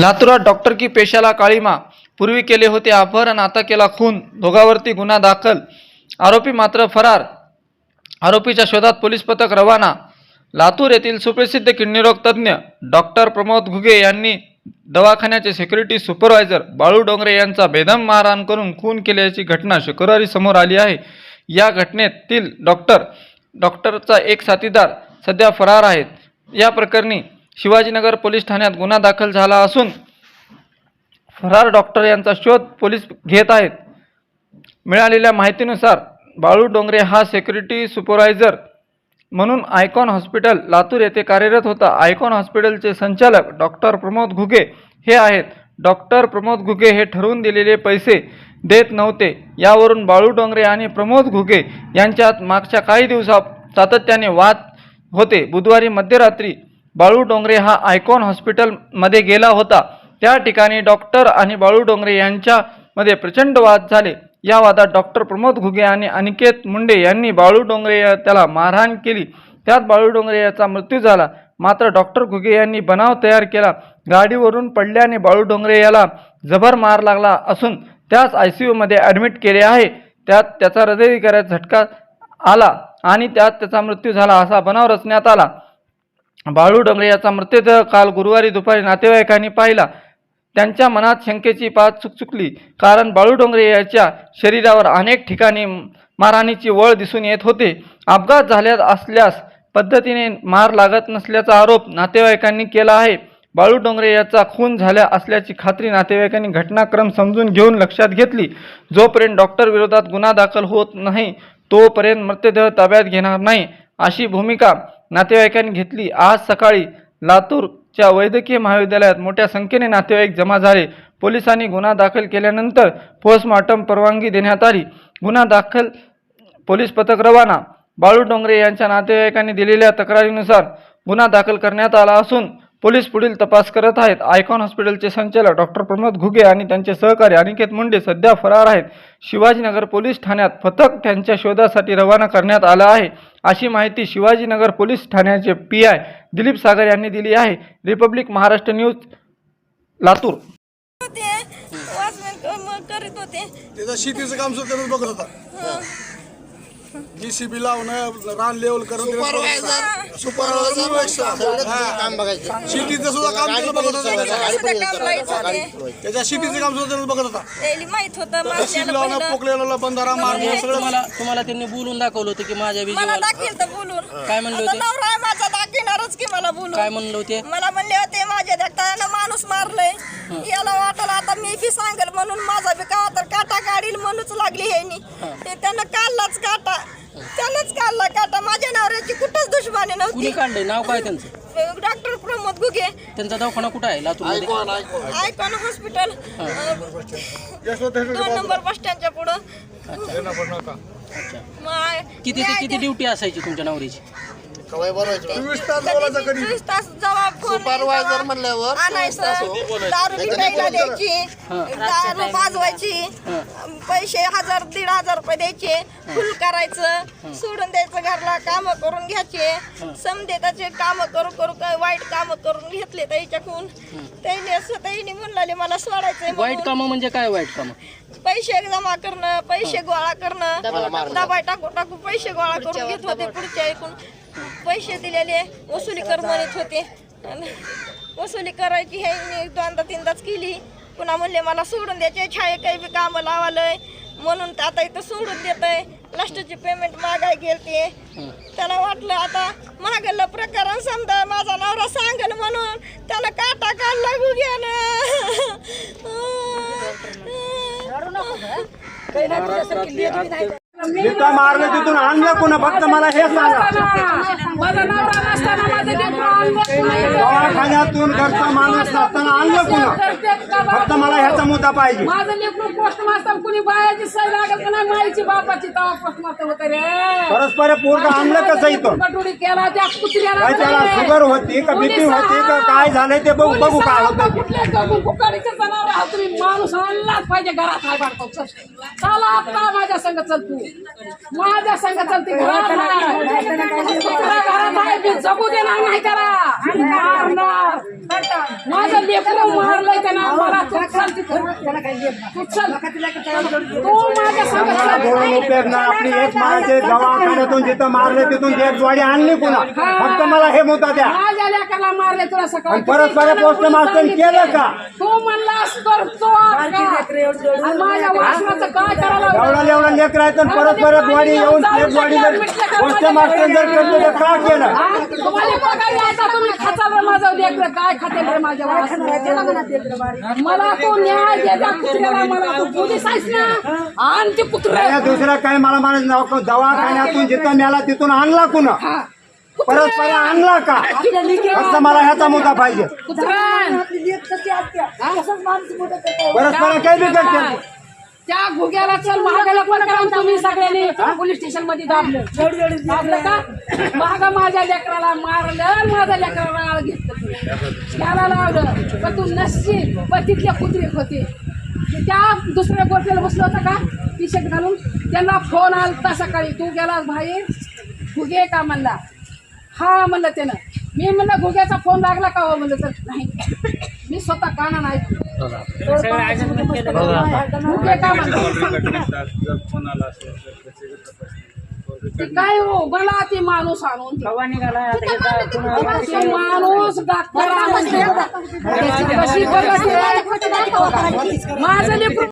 लातूरात डॉक्टर की पेशाला काळीमा. पूर्वी केले होते अपहरण आता केला खून. दोघांवरती गुन्हा दाखल. आरोपी मात्र फरार. आरोपीच्या शोधात पोलीस पथक रवाना. लातूर येथील सुप्रसिद्ध किडनीरोग तज्ज्ञ डॉक्टर प्रमोद घुगे यांनी दवाखान्याचे सेक्युरिटी सुपरवायझर बाळू डोंगरे यांचा बेदम मारहाण करून खून केल्याची घटना शुक्रवारी समोर आली आहे. या घटनेतील डॉक्टर डॉक्टरचा एक साथीदार सध्या फरार आहेत. या प्रकरणी शिवाजीनगर पोलीस ठाण्यात गुन्हा दाखल झाला असून फरार डॉक्टर यांचा शोध पोलीस घेत आहेत. मिळालेल्या माहितीनुसार बाळू डोंगरे हा सेक्युरिटी सुपरवायझर म्हणून आयकॉन हॉस्पिटल लातूर येथे कार्यरत होता. आयकॉन हॉस्पिटलचे संचालक डॉक्टर प्रमोद घुगे हे आहेत. डॉक्टर प्रमोद घुगे हे ठरवून दिलेले पैसे देत नव्हते. यावरून बाळू डोंगरे आणि प्रमोद घुगे यांच्यात मागच्या काही दिवसात सातत्याने वाद होते. बुधवारी मध्यरात्री बाळू डोंगरे हा आयकॉन हॉस्पिटलमध्ये गेला होता. त्या ठिकाणी डॉक्टर आणि बाळू डोंगरे यांच्यामध्ये प्रचंड वाद झाले. या वादात डॉक्टर प्रमोद घुगे आणि अनिकेत मुंडे यांनी बाळू डोंगरे या- त्याला मारहाण केली. त्यात बाळू डोंगरे याचा मृत्यू झाला. मात्र डॉक्टर घुगे यांनी बनाव तयार केला. गाडीवरून पडल्याने बाळू डोंगरे याला जबर मार लागला असून त्यास आय सी यूमध्ये ॲडमिट केले आहे. त्यात त्याचा हृदयविकाराचा झटका आला आणि त्यात त्याचा मृत्यू झाला असा बनाव रचण्यात आला. बाळू डोंगरे याचा मृतदेह काल गुरुवारी दुपारी नातेवाईकांनी पाहिला. त्यांच्या मनात शंकेची पात चुकचुकली. कारण बाळू डोंगरे याच्या शरीरावर अनेक ठिकाणी मारहाणीची वळ दिसून येत होते. अपघात झाल्या असल्यास पद्धतीने मार लागत नसल्याचा आरोप नातेवाईकांनी केला आहे. बाळू डोंगरे याचा खून झाल्या असल्याची खात्री नातेवाईकांनी घटनाक्रम समजून घेऊन लक्षात घेतली. जोपर्यंत डॉक्टर विरोधात गुन्हा दाखल होत नाही तोपर्यंत मृतदेह ताब्यात घेणार नाही. अशी भूमिका नातेवाईकांनी घेतली. आज सकाळी लातूरच्या वैद्यकीय महाविद्यालयात मोठ्या संख्येने नातेवाईक जमा झाले. पोलिसांनी गुन्हा दाखल केल्यानंतर पोस्टमॉर्टम परवानगी देण्यात आली. गुन्हा दाखल पोलीस पथक रवाना. बाळू डोंगरे यांच्या नातेवाईकांनी दिलेल्या तक्रारीनुसार गुन्हा दाखल करण्यात आला असून पोलीस पुढील तपास करत आहेत. आयकॉन हॉस्पिटलचे संचालक डॉक्टर प्रमोद घुगे आणि त्यांचे सहकारी अनिकेत मुंडे सध्या फरार आहेत. शिवाजीनगर पोलीस ठाण्यात पथक त्यांच्या शोधासाठी रवाना करण्यात आलं आहे. अशी माहिती शिवाजीनगर पोलीस ठाण्याचे पी आय दिलीप सागर यांनी दिली आहे. Republic Maharashtra news Latur. होते. शेतीचं काम सुद्धा बघत होता. जीसीबी लावणं रान लेवल करून सुपरवायझर काम बघायचं. शेतीचं सुद्धा काम बघत होता त्याच्या. शेतीचं काम सुद्धा बघत होता. माहीत होतं. माणसाला लावणं पोकलेला बंधारा मारणं सगळं तुम्हाला तुम्हाला त्यांनी बोलून दाखवलं होतं की माझ्या मला विजयावर दाखील तर बोलून. काय म्हणले होते? दाखिणारच की मला बोलून काय म्हणलं होते? मला म्हणले होते माझ्या देखता माणूस मारलंय. याला वाटलं आता मी बी सांगेल म्हणून माझा बी का तर काटा काढील म्हणूच लागली ह्यानी. ते त्यानं काढलाच काटा. त्यानंच काढला काटा. माझ्या नवऱ्याची कुठंच दुश्मनी कुणी नव्हती काढलंय? नाव काय त्यांचं? डॉक्टर प्रमोद गुगे त्यांचा दवाखाना कुठं आहे? लातूरमध्ये? ऐकून आयकॉन हॉस्पिटल दोन नंबर बस स्टँडच्या पुढं. मग किती ते किती ड्युटी असायची तुमच्या नवरीची? कवाय बरोबर चोवीस तास बोलायचं कधी? चोवीस तास जबाब फोन सुपरवायझर म्हणल्यावर आणायचं दारू विकायला द्यायची दारू पाजवायची पैसे हजार दीड हजार रुपये द्यायचे फुल करायचं सोडून द्यायचं घरला काम करून घ्यायचे समजे त्याचे काम करू करू काय वाईट काम करून घेतले त्याच्याकडून त्याने असं त्याने म्हणले मला सोडायचंय वाईट म्हणून. कामं म्हणजे काय वाईट कामं? पैसे जमा करणं पैसे गोळा करणं. दबाय टाकू टाकू पैसे गोळा करून घेत होते पुढच्या ऐकून पैसे दिलेले वसुली कर म्हणत होते. आणि वसुली करायची हे मी दोनदा तीनदाच केली. पुन्हा म्हणले मला सोडून द्यायचे छाये काही बी कामं लावालंय. म्हणून ते आता इथं सोडून देत आहे लास्टची पेमेंट मागाय गेलते. त्याला वाटलं आता मागलं प्रकरण समजा माझा नवरा सांगल म्हणून. त्यानं काटा काढला गुग्यानं जिथं मारलं तिथून आणलं कोणा? फक्त मला हे सांगा. माझा दवाखान्यातून घरचा माणूस नसताना आणलं कोणा फक्त मला ह्याचा मुद्दा पाहिजे. माझं लेकरू पोस्ट मास्तर कुणी बायाची सही लागत का नाही माईची बापाची तवा पोस्ट मास्तर होत रे. परस्पर पोरग आणलं कसं इथं कटोरी केला त्या कुत्र्याला काय त्याला. शुगर होती का बीपी होती का. काय झालंय ते बघू बघू काय होतं. जनावर आहात तुम्ही. माणूस आणलाच पाहिजे घरात हाय बाळको चल. आता माझ्या संग चल तू. माझ्या संग चल ती घरात घरात आहे मी जगू देणार नाही मारणार माझं लेकरं मारलं चल तिथं. तू चल. तू माझ्या संग मला चल. बोलून उपयोग नाही आपली एक माणसे दवाखान्यातून जिथं मारले तिथून एक जोडी आणली पुन्हा. फक्त मला हे मुद्दा द्या. लेकाला मारले तुला सकाळी. आणि परत परत पोस्ट मास्टर केलं का? तू म्हणलास करतो का? आणि माझ्या वासनाचं काय करायला एवढा एवढा लेकर आहे तर परत परत वाडी येऊन एक वाडी जर पोस्ट मास्टर जर करतो तर का केलं? हा? तुम्हाला बघायला आता तुम्ही खाताल रे माझं. लेकरं काय खाते रे माझ्या वासनाचं? मला तू न्याय दे त्या कुत्र्याला मला तू पोलीस आहेस ना. आणि ते कुत्र. नाही, दुसरा काय मला दवाखान्यातून जिथं मेला तिथून आणला कुणा? परत परत आणला का? फक्त मला ह्याचा मुद्दा पाहिजे. परत परत काही बी करते त्या घुग्याला चल महागाला पण करा तुम्ही सगळ्यांनी. पोलीस स्टेशनमध्ये दाबलं दाबलं का? महागा माझ्या लेकराला मारलं माझ्या लेकराला आळ घेतलं. त्याला लावलं. पण तू नसशील. पण तिथले कुत्रे होते. त्या दुसऱ्या गोष्टीला बसलं होतं का? टी शर्ट घालून. त्यांना फोन आलता सकाळी. तू गेलास बाहेर? घुगे का म्हणला? हा म्हणलं त्यानं. मी म्हणलं घुग्याचा फोन लागला का हो? म्हणलं तर नाही. मी स्वतः काना नाही घुगे का म्हणलं? ते काय हो मला ते माणूस आणून ते. माणूस डॉक्टर आणून. कशी. माझं लेकरू